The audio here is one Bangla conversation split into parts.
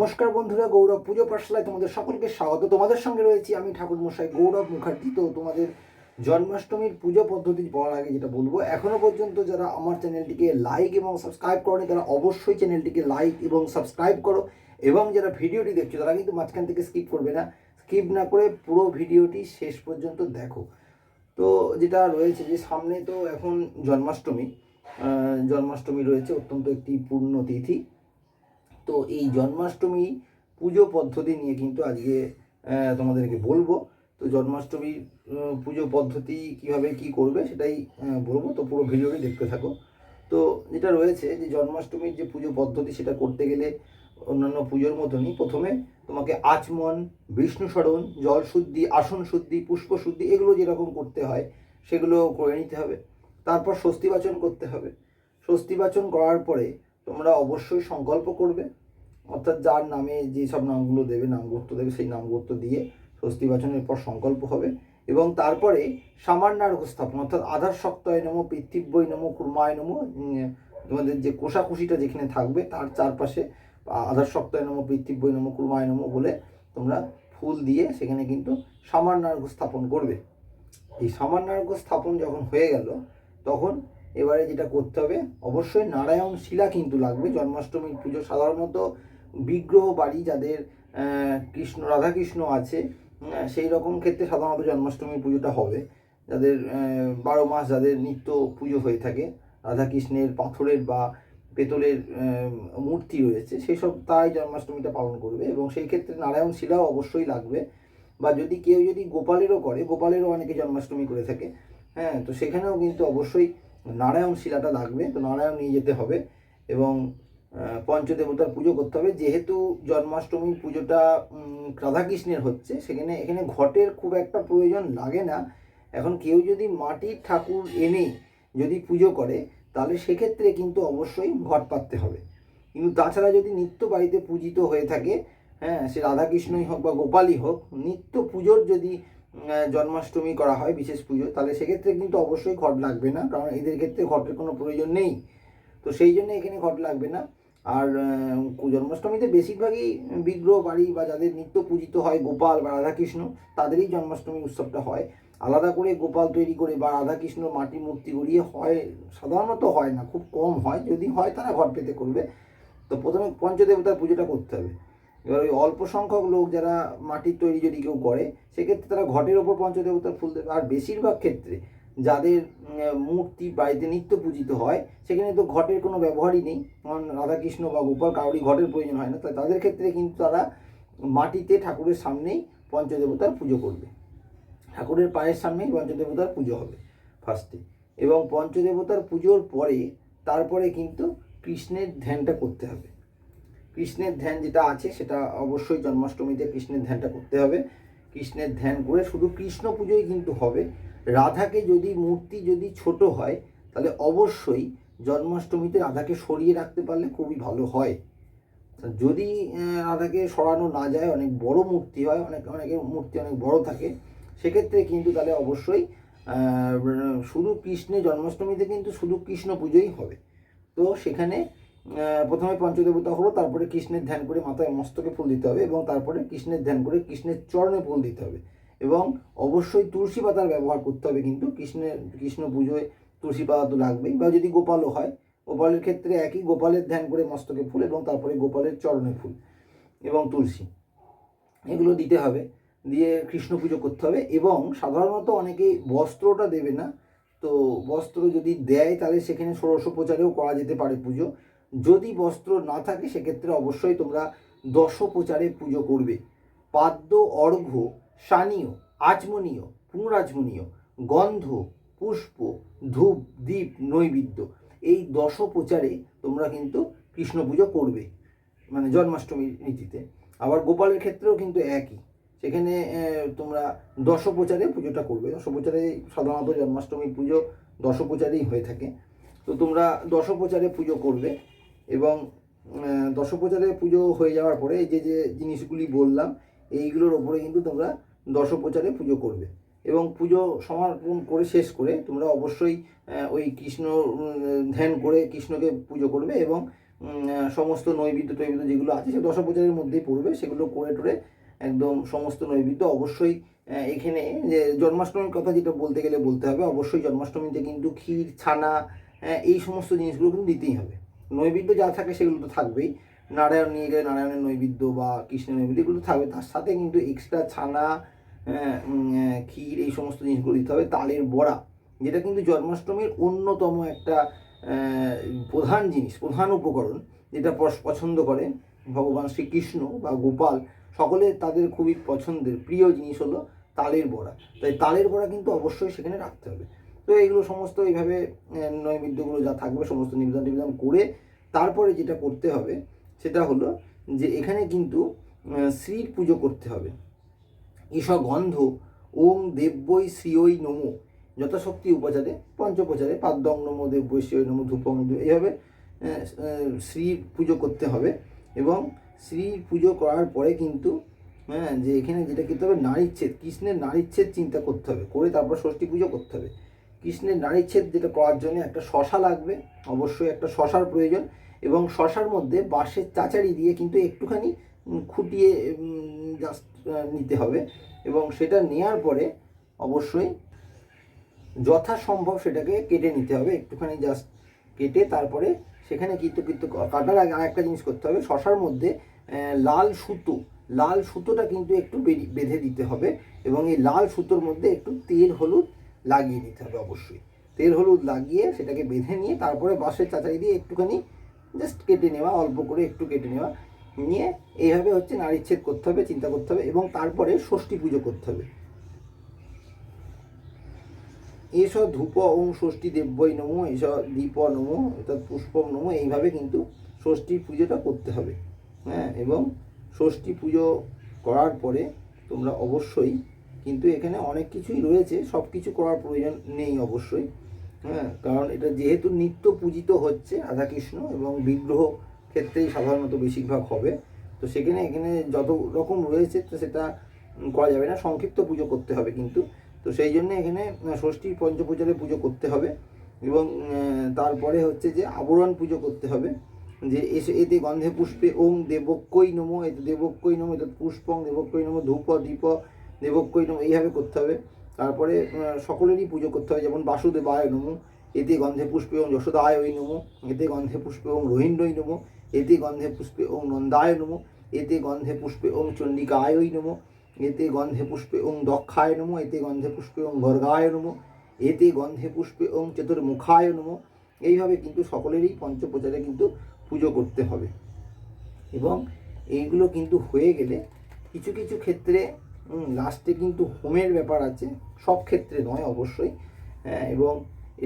নমস্কার বন্ধুরা, গৌরব পুজো পাঠশালায় তোমাদের সকলকে স্বাগত। তোমাদের সঙ্গে রয়েছি আমি ঠাকুর মশাই গৌরব মুখার্জি। তো তোমাদের জন্মাষ্টমীর পুজো পদ্ধতি বলার আগে যেটা বলব, এখনও পর্যন্ত যারা আমার চ্যানেলটিকে লাইক এবং সাবস্ক্রাইব করনি, তারা অবশ্যই চ্যানেলটিকে লাইক এবং সাবস্ক্রাইব করো। এবং যারা ভিডিওটি দেখছ, তারা কিন্তু মাঝখান থেকে স্কিপ করবে না। স্কিপ না করে পুরো ভিডিওটি শেষ পর্যন্ত দেখো। তো যেটা রয়েছে যে সামনে তো এখন জন্মাষ্টমী। জন্মাষ্টমী রয়েছে অত্যন্ত একটি পূর্ণ তিথি। তো এই জন্মাষ্টমী পুজো পদ্ধতি নিয়ে কিন্তু আজকে তোমাদেরকে বলব। তো জন্মাষ্টমীর পুজো পদ্ধতি কীভাবে কি করবে সেটাই বলব। তো পুরো ভিডিওটি দেখতে থাকো। তো যেটা রয়েছে যে জন্মাষ্টমীর যে পুজো পদ্ধতি সেটা করতে গেলে অন্যান্য পুজোর মতনই প্রথমে তোমাকে আচমন, বিষ্ণু স্মরণ, জল শুদ্ধি, আসন শুদ্ধি, পুষ্প শুদ্ধি এগুলো যেরকম করতে হয় সেগুলো করে নিতে হবে। তারপর স্বস্তি বাচন করতে হবে। স্বস্তি বাচন করার পরে তোমরা অবশ্যই সংকল্প করবে অর্থাৎ যার নামে যে সব নামগুলো দেবে, নামগোত্র দেবে, সেই নামগোত্র দিয়ে স্বস্তি বাচনের পর সংকল্প হবে এবং তারপরে সামান্যার উপস্থাপন অর্থাৎ আধার শক্তয় নম পৃথিব্যই নম, কুর্মায় নম তোমাদের যে কোষাকুষিটা যেখানে থাকবে তার চারপাশে আধার শক্তয় নম পৃথিব্যই নম, কুর্মায় নম বলে তোমরা ফুল দিয়ে সেখানে কিন্তু সামান্যার্ঘ স্থাপন করবে। এই সামান্যার্ঘ স্থাপন যখন হয়ে গেল, তখন এবারে যেটা করতে হবে, অবশ্যই নারায়ণ শিলা কিন্তু লাগবে, জন্মাষ্টমীর পুজো সাধারণত বিগ্রহ বাড়ি যাদের কৃষ্ণ, রাধাকৃষ্ণ আছে সেই রকম ক্ষেত্রে সাধারণত জন্মাষ্টমী পুজোটা হবে। যাদের বারো মাস যাদের নিত্য পুজো হয়ে থাকে, রাধাকৃষ্ণের পাথরের বা পেতলের মূর্তি রয়েছে, সেই সব তাই জন্মাষ্টমীটা পালন করবে এবং সেই ক্ষেত্রে নারায়ণ শিলাও অবশ্যই লাগবে। বা যদি কেউ যদি গোপালেরও করে, গোপালেরও অনেকে জন্মাষ্টমী করে থাকে হ্যাঁ তো সেখানেও কিন্তু অবশ্যই নারায়ণ শিলাটা লাগবে, তো নারায়ণ নিয়ে যেতে হবে এবং পঞ্চদেবতার পুজো করতে হবে। যেহেতু জন্মাষ্টমী পুজোটা রাধাকৃষ্ণের হচ্ছে, সেখানে, এখানে ঘটের খুব একটা প্রয়োজন লাগে না। এখন কেউ যদি মাটির ঠাকুর এনে যদি পুজো করে, তাহলে সেক্ষেত্রে কিন্তু অবশ্যই ঘট পাততে হবে। কিন্তু তাছাড়া যদি নিত্য বাড়িতে পূজিত হয়ে থাকে হ্যাঁ সে রাধাকৃষ্ণই হোক বা গোপালই হোক, নিত্য পুজোর যদি জন্মাষ্টমী করা হয়, বিশেষ পুজো, তাহলে সেক্ষেত্রে কিন্তু অবশ্যই ঘট লাগবে না, কারণ এদের ক্ষেত্রে ঘটের কোনো প্রয়োজন নেই। তো সেই জন্য এখানে ঘট লাগবে না। আর জন্মাষ্টমীতে বেশিরভাগই বিগ্রহ বাড়ি বা যাদের নিত্য পূজিত হয় গোপাল বা রাধাকৃষ্ণ, তাদেরই জন্মাষ্টমী উৎসবটা হয়। আলাদা করে গোপাল তৈরি করে বা রাধাকৃষ্ণ মাটির মূর্তি গড়িয়ে হয়, সাধারণত হয় না, খুব কম হয়। যদি হয়, তারা ঘট পেতে করবে। তো প্রথমে পঞ্চদেবতার পুজোটা করতে হবে। এবার ওই অল্প সংখ্যক লোক যারা মাটির তৈরি যদি কেউ করে, সেক্ষেত্রে তারা ঘটের ওপর পঞ্চদেবতার ফুল দেবে। আর বেশিরভাগ ক্ষেত্রে যাদের মূর্তি বাড়িতে নিত্য পূজিত হয়, সেখানে তো ঘটের কোনো ব্যবহারই নেই। কারণ রাধাকৃষ্ণ বা গোপাল কাউরি ঘটের প্রয়োজন হয় না। তাই তাদের ক্ষেত্রে কিন্তু তারা মাটিতে ঠাকুরের সামনেই পঞ্চদেবতার পুজো করবে। ঠাকুরের পায়ের সামনেই পঞ্চদেবতার পুজো হবে ফার্স্টে এবং পঞ্চদেবতার পুজোর পরে, তারপরে কিন্তু কৃষ্ণের ধ্যানটা করতে হবে। কৃষ্ণের ধ্যান যেটা আছে, সেটা অবশ্যই জন্মাষ্টমীতে কৃষ্ণের ধ্যানটা করতে হবে। কৃষ্ণের ধ্যান করে শুধু কৃষ্ণ পুজোই কিন্তু হবে। রাধাকে যদি মূর্তি যদি ছোট হয়, তাহলে অবশ্যই জন্মাষ্টমীতে রাধাকে সরিয়ে রাখতে পারলে খুবই ভালো হয়। যদি রাধাকে সরানো না যায়, অনেক বড় মূর্তি হয়, অনেক, অনেকের মূর্তি অনেক বড় থাকে, সেক্ষেত্রে কিন্তু তাহলে অবশ্যই শুধু কৃষ্ণের জন্মাষ্টমীতে কিন্তু শুধু কৃষ্ণ পুজোই হবে। তো সেখানে প্রথমে পঞ্চদেবতা হলো, তারপরে কৃষ্ণের ধ্যান করে মাথায় মস্তকে ফুল দিতে হবে এবং তারপরে কৃষ্ণের ধ্যান করে কৃষ্ণের চরণে ফুল দিতে হবে। এবং অবশ্যই তুলসী পাতার ব্যবহার করতে হবে কিন্তু কৃষ্ণের, কৃষ্ণ পুজোয় তুলসী পাতা তো লাগবেই বা যদি গোপালও হয়, গোপালের ক্ষেত্রে একই গোপালের ধ্যান করে মস্তকে ফুল এবং তারপরে গোপালের চরণে ফুল এবং তুলসী। এগুলো দিতে হবে, দিয়ে কৃষ্ণ পুজো করতে হবে এবং সাধারণত অনেকেই বস্ত্রটা দেবে না। তো বস্ত্র যদি দেয় তাহলে সেখানে ষোড়শোপচারেও করা যেতে পারে পুজো। যদি বস্ত্র না থাকে, সেক্ষেত্রে অবশ্যই তোমরা দশোপচারে পুজো করবে। পাদ্য, অর্ঘ্য সানীয় আচমনীয়, পুনরাচমনীয়, গন্ধ, পুষ্প, ধূপ, দীপ, নৈবেদ্য, এই দশোপচারে তোমরা কিন্তু কৃষ্ণ পুজো করবে মানে জন্মাষ্টমীর নীতিতে আবার গোপালের ক্ষেত্রেও কিন্তু একই। সেখানে তোমরা দশোপচারে পুজোটা করবে। দশোপচারে সাধারণত জন্মাষ্টমীর পুজো দশোপচারেই হয়ে থাকে। তো তোমরা দশোপচারে পুজো করবে। এবং আহ, পুজো হয়ে যাওয়ার পরে যে যে জিনিসগুলি বললাম এইগুলোর ওপরে কিন্তু তোমরা দশোপচারে পুজো করবে। এবং পুজো সমাপন করে শেষ করে তোমরা অবশ্যই ওই কৃষ্ণ ধ্যান করে কৃষ্ণকে পুজো করবে এবং সমস্ত নৈবেদ্য টৈবেদ্য যেগুলো আছে সে দশপ্রচারের মধ্যেই পড়বে সেগুলো করে টোরে একদম সমস্ত নৈবেদ্য অবশ্যই এখানে যে জন্মাষ্টমীর কথা যেটা বলতে গেলে বলতে হবে অবশ্যই জন্মাষ্টমীতে কিন্তু ক্ষীর ছানা এই সমস্ত জিনিসগুলো কিন্তু দিতেই হবে। নৈবেদ্য যা থাকে সেগুলো তো থাকবেই। নারায়ণ নিয়ে গেলে নারায়ণের নৈবেদ্য বা কৃষ্ণের নৈবেদ্য, এগুলো থাকবে। তার সাথে কিন্তু এক্সট্রা ছানা ক্ষীর এই সমস্ত জিনিসগুলো দিতে হবে। তালের বড়া, যেটা কিন্তু জন্মাষ্টমীর অন্যতম একটা প্রধান জিনিস, প্রধান উপকরণ, যেটা পছ- পছন্দ করে ভগবান শ্রীকৃষ্ণ বা গোপাল। সকলে তাদের খুবই পছন্দের, প্রিয় জিনিস হলো তালের বড়া। তাই তালের বড়া কিন্তু অবশ্যই সেখানে রাখতে হবে। তো এইগুলো সমস্ত এইভাবে নৈবেদ্যগুলো যা থাকবে সমস্ত নিবেদন নিবেদন করে তারপরে যেটা করতে হবে সেটা হলো যে এখানে কিন্তু শ্রীর পুজো করতে হবে। ঈশ গন্ধ ওং দেব্যই শ্রিয়ই নমো, যথাশক্তি উপচারে, পঞ্চপ্রচারে, পাদ্যং নমো দেব্যই শ্রিয়ই নমো, ধূপং এইভাবে শ্রীর পুজো করতে হবে এবং শ্রীর পুজো করার পরে কিন্তু হ্যাঁ যে এখানে যেটা করতে হবে, নারীচ্ছেদ, কৃষ্ণের নারীচ্ছেদ চিন্তা করতে হবে, করে তারপর ষষ্ঠী পুজো করতে হবে। কৃষ্ণের নারীচ্ছেদ যেটা করার জন্য একটা শশা লাগবে, অবশ্যই একটা শশার প্রয়োজন এবং শশার মধ্যে বাঁশের চাচারি দিয়ে কিন্তু একটুখানি খুঁটিয়ে জাস্ট নিতে হবে এবং সেটা নেওয়ার পরে অবশ্যই যথাসম্ভব সেটাকে কেটে নিতে হবে, একটুখানি জাস্ট কেটে তারপরে সেখানে কিন্তু কিন্তু কাটার আগে আরেকটা জিনিস করতে হবে, শশার মধ্যে লাল সুতো, লাল সুতোটা কিন্তু একটু বেঁধে দিতে হবে এবং এই লাল সুতোর মধ্যে একটু তেল, হলুদ লাগিয়ে দিতে হবে অবশ্যই। তেল হলুদ লাগিয়ে সেটাকে বেঁধে নিয়ে তারপরে বাঁশের চাচারি দিয়ে একটুখানি জাস্ট কেটে নেওয়া, অল্প করে একটু কেটে নেওয়া। নিয়ে এইভাবে হচ্ছে নারীচ্ছেদ করতে হবে, চিন্তা করতে হবে এবং তারপরে ষষ্ঠী পুজো করতে হবে। এসব ধূপ ওং ষষ্ঠী দেব্যই নমো এসব দীপ নমো, অর্থাৎ পুষ্পম নমো, এইভাবে কিন্তু ষষ্ঠী পুজোটা করতে হবে। হ্যাঁ এবং ষষ্ঠী পুজো করার পরে তোমরা অবশ্যই কিন্তু এখানে অনেক কিছুই রয়েছে সব কিছু করার প্রয়োজন নেই অবশ্যই। হ্যাঁ কারণ এটা যেহেতু নিত্য পূজিত হচ্ছে রাধাকৃষ্ণ এবং বিগ্রহ ক্ষেত্রেই সাধারণত বেশিরভাগ হবে। তো সেখানে এখানে যত রকম রয়েছে তো সেটা করা যাবে না, সংক্ষিপ্ত পুজো করতে হবে কিন্তু। তো সেই জন্য এখানে ষষ্ঠী পঞ্চপূজারে পুজো করতে হবে এবং তারপরে হচ্ছে যে আবরণ পুজো করতে হবে। যে এসে, এতে গন্ধে পুষ্পে ওং দেবক্যই নমো, এতে দেবক্যই নমো, এতে পুষ্পং দেবক্যই নমো, ধূপ, দীপ দেবক্যই নমো এইভাবে করতে হবে। তারপরে সকলেরই পুজো করতে হবে যেমন বাসুদেবায় নমো, এতে গন্ধে পুষ্পে ওং যশোদায় ওই নমো, এতে গন্ধে পুষ্পে ওং রোহিণ্ডই নমো, এতে গন্ধে পুষ্পে ওং নন্দায় নমো, এতে গন্ধে পুষ্পে ওং চণ্ডিকায় ওই নমো, এতে গন্ধে পুষ্পে ওং দক্ষায় নমো, এতে গন্ধে পুষ্পে ওং গর্গায় নমো, এতে গন্ধে পুষ্পে ওং চতুর্মুখায় নমো। এইভাবে কিন্তু সকলেরই পঞ্চপ্রচারে কিন্তু পুজো করতে হবে। এবং এইগুলো কিন্তু হয়ে গেলে কিছু কিছু ক্ষেত্রে লাস্টে কিন্তু হোমের ব্যাপার আছে সব ক্ষেত্রে নয় অবশ্যই। হ্যাঁ, এবং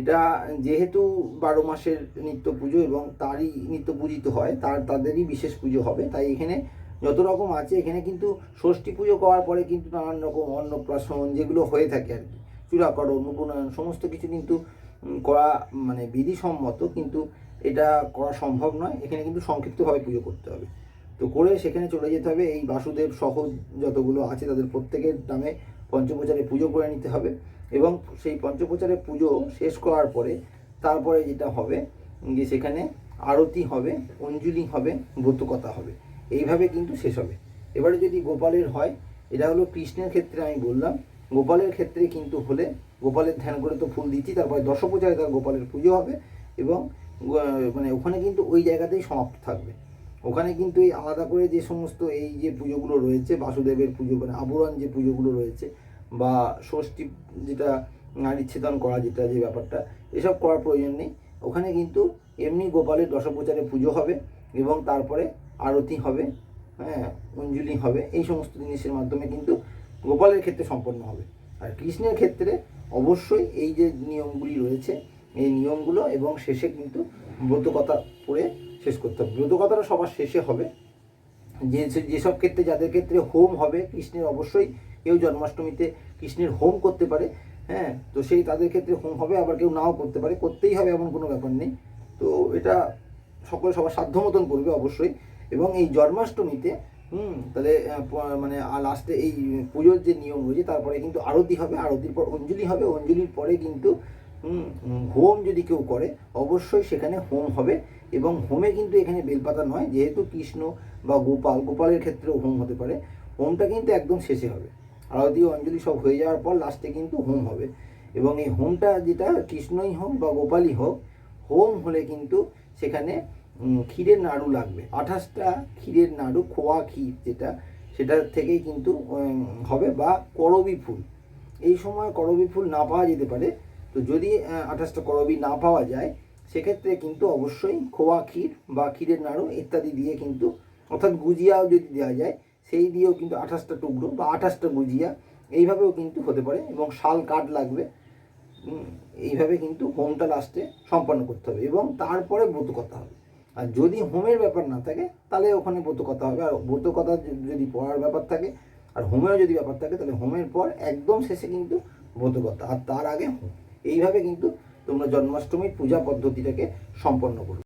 এটা যেহেতু বারো মাসের নিত্য পুজো এবং তারই নিত্য পূজিত হয় তার তাদেরই বিশেষ পুজো হবে তাই এখানে যত রকম আছে এখানে কিন্তু ষষ্ঠী পুজো করার পরে কিন্তু নানান রকম অন্নপ্রাশন যেগুলো হয়ে থাকে আর কি। চূড়াকরণ উপনয়ন সমস্ত কিছু কিন্তু করা মানে বিধিসম্মত কিন্তু এটা করা সম্ভব নয়। এখানে কিন্তু সংক্ষিপ্তভাবে পুজো করতে হবে। তো করে সেখানে চলে যেতে হবে। এই বাসুদেব সহ যতগুলো আছে তাদের প্রত্যেকের নামে পঞ্চপ্রচারে পুজো করে নিতে হবে এবং সেই পঞ্চপ্রচারে পুজো শেষ করার পরে তারপরে যেটা হবে, যে সেখানে আরতি হবে, অঞ্জলি হবে, ব্রতকথা হবে। এইভাবে কিন্তু শেষ হবে। এবারে যদি গোপালের হয়, এটা হলো কৃষ্ণের ক্ষেত্রে আমি বললাম। গোপালের ক্ষেত্রে কিন্তু হলে গোপালের ধ্যান করে তো ফুল দিচ্ছি, তারপরে দশপ্রচারে তার গোপালের পুজো হবে এবং মানে ওখানে কিন্তু ওই জায়গাতেই সমাপ্ত থাকবে। ওখানে কিন্তু এই আলাদা করে যে সমস্ত এই যে পুজোগুলো রয়েছে, বাসুদেবের পুজো মানে আবরণ যে পুজোগুলো রয়েছে, বা ষষ্ঠী যেটা নারীচ্ছেদন করা যেটা যে ব্যাপারটা, এসব করার প্রয়োজন নেই। ওখানে কিন্তু এমনি গোপালের দশপ্রচারে পুজো হবে এবং তারপরে আরতি হবে হ্যাঁ অঞ্জলি হবে, এই সমস্ত জিনিসের মাধ্যমে কিন্তু গোপালের ক্ষেত্রে সম্পন্ন হবে। আর কৃষ্ণের ক্ষেত্রে অবশ্যই এই যে নিয়মগুলি রয়েছে, এই নিয়মগুলো এবং শেষে কিন্তু ব্রতকথা পড়ে শেষ করতে হবে। ব্রতকথাটা সবার শেষে হবে। যে যেসব ক্ষেত্রে, যাদের ক্ষেত্রে হোম হবে, কৃষ্ণের অবশ্যই কেউ জন্মাষ্টমীতে কৃষ্ণের হোম করতে পারে। হ্যাঁ তো সেই তাদের ক্ষেত্রে হোম হবে, আবার কেউ নাও করতে পারে। করতেই হবে এমন কোনো ব্যাপার নেই। তো এটা সকলে সবার সাধ্য মতন করবে অবশ্যই। এবং এই জন্মাষ্টমীতে, হুম, তাহলে মানে লাস্টে এই পুজোর যে নিয়ম রয়েছে, তারপরে কিন্তু আরতি হবে। আরতির পর অঞ্জলি হবে। অঞ্জলির পরে কিন্তু হুম, যদি কেউ করে অবশ্যই সেখানে হোম হবে এবং হোমে কিন্তু এখানে বেলপাতা নয় যেহেতু কৃষ্ণ বা গোপাল গোপালের ক্ষেত্রেও হোম হতে পারে হোমটা কিন্তু একদম শেষে হবে। আরতি অঞ্জলি সব হয়ে যাওয়ার পর লাস্টে কিন্তু হোম হবে। এবং এই হোমটা যেটা কৃষ্ণই হোক বা গোপালই হোক হোম হলে কিন্তু সেখানে ক্ষীরের নাড়ু লাগবে। আঠাশটা ক্ষীরের নাড়ু খোয়া ক্ষীর যেটা সেটার থেকেই কিন্তু হবে বা করবি ফুল। এই সময় করবি ফুল না পাওয়া যেতে পারে তো যদি আঠাশটা করবি না পাওয়া যায়, সেক্ষেত্রে কিন্তু অবশ্যই খোয়া ক্ষীর বা ক্ষীরের নাড়ু ইত্যাদি দিয়ে কিন্তু, অর্থাৎ গুজিয়াও যদি দেওয়া যায়, সেই দিয়েও কিন্তু আঠাশটা টুকরো বা আঠাশটা গুজিয়া, এইভাবেও কিন্তু হতে পারে এবং শাল কাঠ লাগবে। এইভাবে কিন্তু হোমটা লাস্টে সম্পন্ন করতে হবে এবং তারপরে ব্রত কথা হবে। আর যদি হোমের ব্যাপার না থাকে, তাহলে ওখানে ব্রত কথা হবে। আর ব্রত কথা যদি পড়ার ব্যাপার থাকে, আর হোমেরও যদি ব্যাপার থাকে, তাহলে হোমের পর একদম শেষে কিন্তু ব্রত কথা আর তার আগে হোম। এইভাবে কিন্তু তোমরা জন্মাষ্টমীর পূজা পদ্ধতিটাকে সম্পন্ন করবে